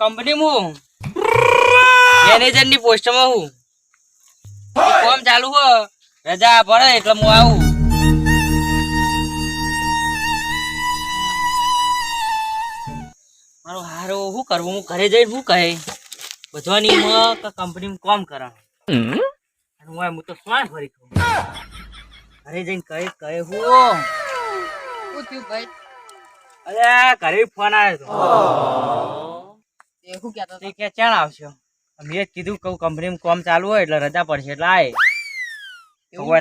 કંપનીમાં મેનેજરની પોસ્ટમાં હું. કોમ ચાલુ હો. રજા પડે એટલે હું આવું. મારો હારો શું કરવું હું ઘરે જઈને શું કહે? બધાની માં કે કંપનીમાં કોમ કરા. અને હું તો શ્વાસ ભરી ખાઉં ઘરે જઈને કહે કહે હું. શું થયું ભાઈ. અરે ઘરે ફોન આવ્યો હતો. એ શું કહેતો તે કે ચાણ આવશો મેં જ કીધું કહું કંપનીમાં કોમ ચાલુ હોય એટલે રજા પડશે એટલે આય.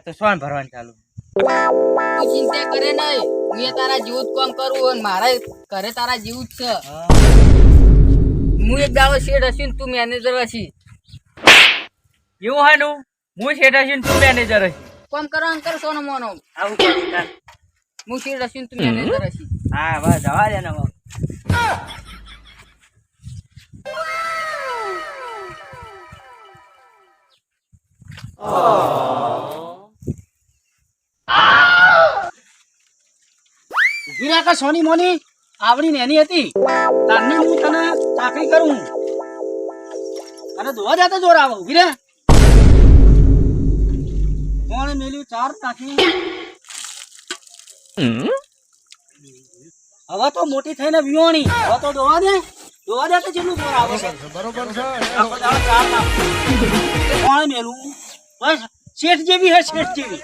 તો સોન ભરવાનું ચાલુ. તું ચિંતા કરે નહીં. હું તારા જેવું જ કામ કરું અને મારા ઘરે તારા જેવું જ છે. હું. એક દાડો શેઠ હશી ને તું મેનેજર હશી એવું હોયનું હું? શેઠ હશી ને તું મેનેજર હશી કામ કરવાનું કર સોનો મોનો. આવું કરું હું શેઠ હશી ને તું મેનેજર હશી હા બસ જવા દે ને હવે. હીરા કા સોની મોની આવડી નેની હતી. તારની હું તને ચાકરી કરું. અને દોવા જાતે જોર આવો ઊભી રે. કોણ મેલ્યું ચાર તાકી હવે તો મોટી થઈને વિયોણી હવે તો દોવા દે. દોવા દે તો જેટલું જોર આવે છે. બરોબર છે. કોણ મેલું? બસ શેઠ જેવી હે શેઠ જેવી.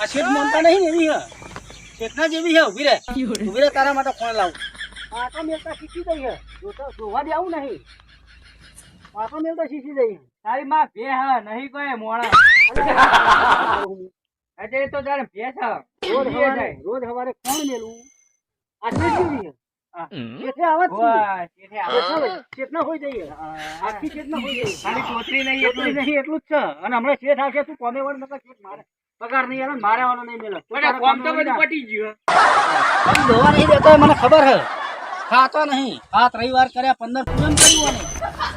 આ શેઠ મોનતા નહીં એવી હે. શેઠના જેવી હે ઊભી રે ઊભી રે તારા માટે કોણ લાવું. આટો મેલતા શીખી ગઈ હે. જોવા દે આવું નહીં. આટો મેલતા શીખી ગઈ. તારી માં ભે હા નહીં કોઈ મોણા. અજય તો તારે ભે છે રોજ હવારે. રોજ હવારે કોણ મેલું? આ શેઠ જેવી હે. પગાર નહીં આવે મારે વાળો નહીં મેલે કોમ તો બધું પટી ગયું જા. આમ નહીં દેતો મને ખબર હે ખાતો નહીં. હાથ રવિવાર કર્યા પંદર પૂનમ કર્યું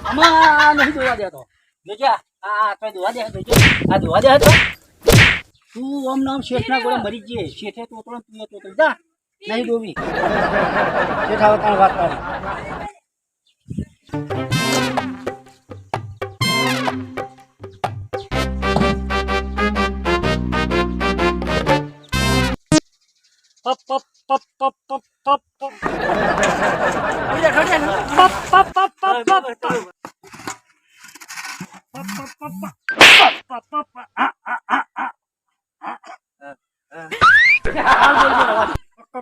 અને આમાં નહીં ધોવા દેતો. જોજે આ આ તો દોવા દે જોજે. આ ધોવા દે તો. તું ઓમ નામ શેઠના ગોળે મરી જઈએ શેઠે તો તો જા. નહીં દોવી શેઠ આવે તાણ વાત તારી પપ પપ પપ પપ પપ પપ પપ અરે ખડે પપ પપ પપ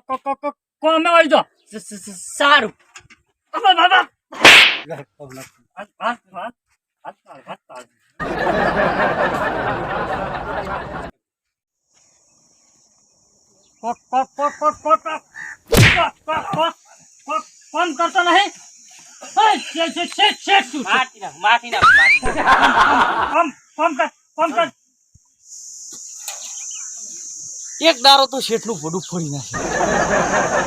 પપ પપ કોમે આવી તો સારું કોમ કરતો નહીં માટી નાખ માટી નાખ માટી નાખ. કોમ કોમ કર કોમ કર એક દારો તો શેઠનું ભડું ફોડી નાખે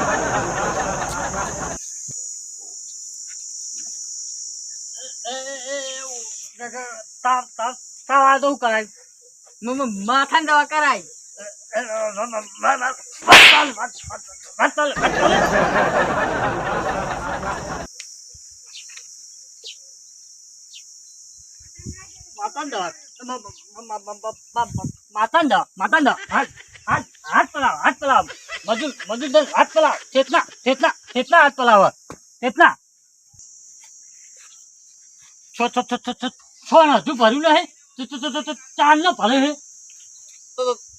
તાવ તો કરાય માથાની દવા કરાય માતાંડા માતાંડા માતાંડા હાથ હાથ હાથ પલાવ હાથ પલાવ મજૂર મજૂર હાથ પલાવ ચેતના ચેતના ચેતના હાથ પલાવ ચેતના છો છો છો છો છો ને ભર્યું નહીં તો તો તો તો ચાર ન ભરે હે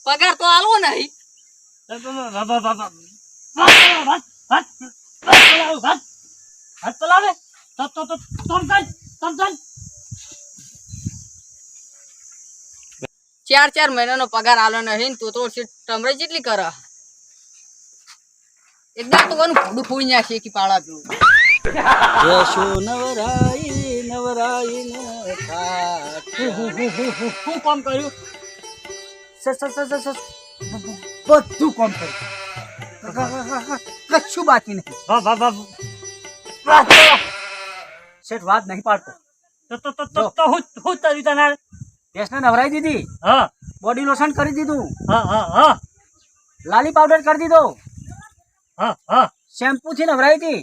પગાર તો આલવો નહીં હાથ પલાવે તો તો તો તમ કઈ તમ કઈ ચાર ચાર મહિનાનો પગાર આલો નહીં તો તો ટમરે જેટલી કર. એકદમ તો કોનું ભૂડું ફૂઈ નાખે કે પાડા પીવું યશો નવરાઈ નવરાઈ શું કામ કર્યું? સ સ સ સ સ બધું કામ કર્યું. કશું બાકી નહીં. વાહ વાહ વાહ. શેઠ વાત નહીં પાડતો. તો તો તો તો તો હું હું તારી તને? ભેંસને નવરાઈ દીધી હા બોડી લોશન કરી દીધું હા હા હા લાલી પાવડર કરી દીધો હા હા શેમ્પુ થી નવરાઈ હતી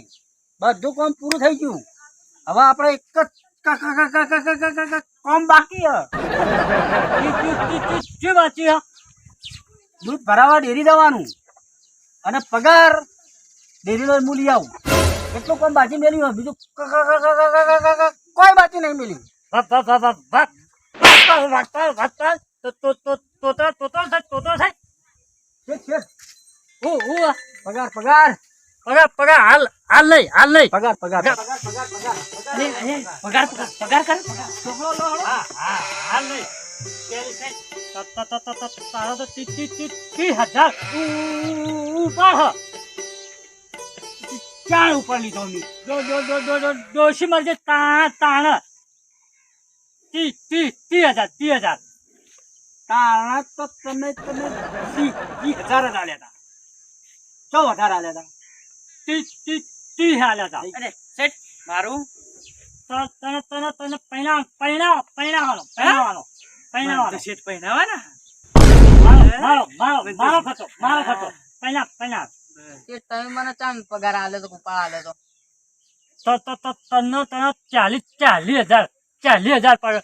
બધું કામ પૂરું થઈ ગયું હવે આપણે એક જ કામ બાકી શું બાકી દૂધ ભરાવા ડેરી દેવાનું અને પગાર ડેરી લઈને મૂલી આવું એટલું કામ બાકી મેલ્યું બીજું કોઈ બાકી નહીં મેલ્યું ભાગતા, ભાગતા, ભાગતા. તો- તો- તો- તોતરા, તોતરા થાય, તોતરા થાય. શેઠ શેઠ હું, હું આ. પગાર પગાર પગાર, પગાર, હાલ, હાલ નહીં, હાલ નહીં. પગાર પગાર પગાર. પગાર પગાર પગાર અરે, અરે, પગાર, પગાર, પગાર કર, હા, હા, હાલ નહીં. કેરી સાહેબ, ત- ત- ત- ત- ત- તારો તો તી- તી- તી- ત્રીસ હજાર ઉપર હ. ચાણ ઉપર લીધો મેં દો દો દો દો દો ડોશી મળજે તાણ ત્રીસ ત્રીસ ત્રીસ હજાર ત્રીસ હજાર. તારા તો તમે તમે ત્રીસ હજાર જ આલ્યા હતા ચો વધારે આલ્યા હતા ત્રીસ ત્રીસ ત્રીસ આલ્યા હતા અરે સેટ મારું? તને તને તને પહેલા પહેલા પહેલા વાળો પહેલા વાળો પહેલા વાળો સેટ પહેલાવાના મારો મારો મારો ફટો મારો ફટો પહેલા પહેલા એ તમે મને ચાંદ પગાર આલે તો કુપાળ આલે તો તો તો તને તને ચાલીસ ચાલીસ હજાર. ચાલી હજાર પર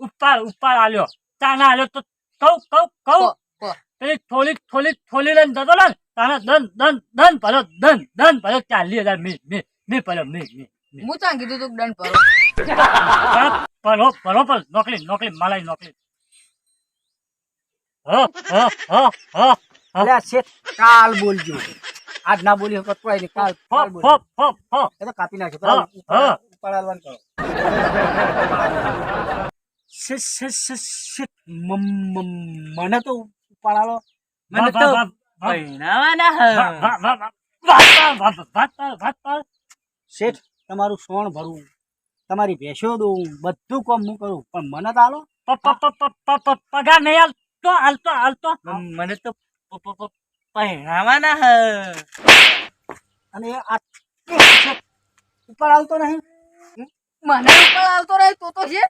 ઉપર ઉપર આલ્યો. તાને આલ્યો તો કઉ કઉ કઉ પેલી થોલી થોલી થોલી લઈને જતો ને તાને દન દન દન ભરો દન દન ભરો ચાલી હજાર મી મી મી ભરો મી મી હું ચાં કીધું તું દન ભરો? ભરો ભરો ભરો નોકરી નોકરી માલાઈ નોકરી. કાલ બોલજો. આજ ના બોલી કાલ કાપી નાખ્યો. હા. કરો. મને તો મને તો શેઠ તમારું સોણ ભરવું તમારી ભેંસો દઉં બધું કામ હું કરું. પણ મને તો આલો. પગાર નહીં હાલતો હાલતો હાલતો મને તો પહેરાવાના હ. અને આ ઉપર આવતો નહીં. મને ઉપર આવતો રહે તો તો છે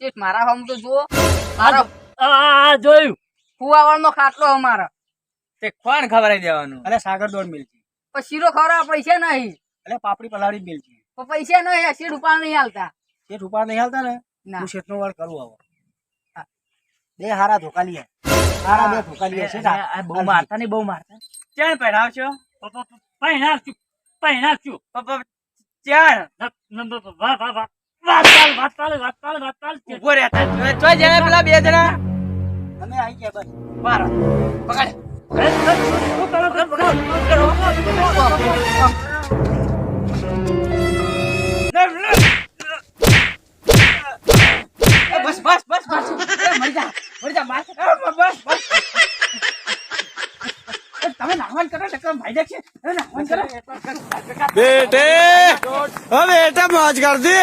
શેઠ મારા હમ તો જુઓ મારો આ જોયું ફુવાવાળનો ખાટલો અમારો તે કોણ ખવડાવી દેવાનું અરે સાગર દોડ મિલતી પણ શીરો ખવડાવવા પૈસા નહીં એટલે પાપડી પલાળી મિલતી પણ પૈસા નહીં શેઠ ઉપાડ નહીં હાલતા શેઠ ઉપાડ નહીં હાલતા ને ના હું શેઠનો વાર કરું આવો હા. બે હારા ધોકા લીએ હારા બે ધોકા લીએ છે આ- બહુ મારતા નહીં બહુ મારતા ક્યાં પહેરાવશો પહેણા ચાર. ઊભો રહે તો. જણા પેલા બે જણા. અમે બસ. બસ બસ બસ બસ. મરી જા મરી જા બસ બસ. હવે નાહવાન કરો ટક્કર ભાઈ દેખશે હવે નાહવાન કરો. બેટે હવે બેટા મોજ કરજે.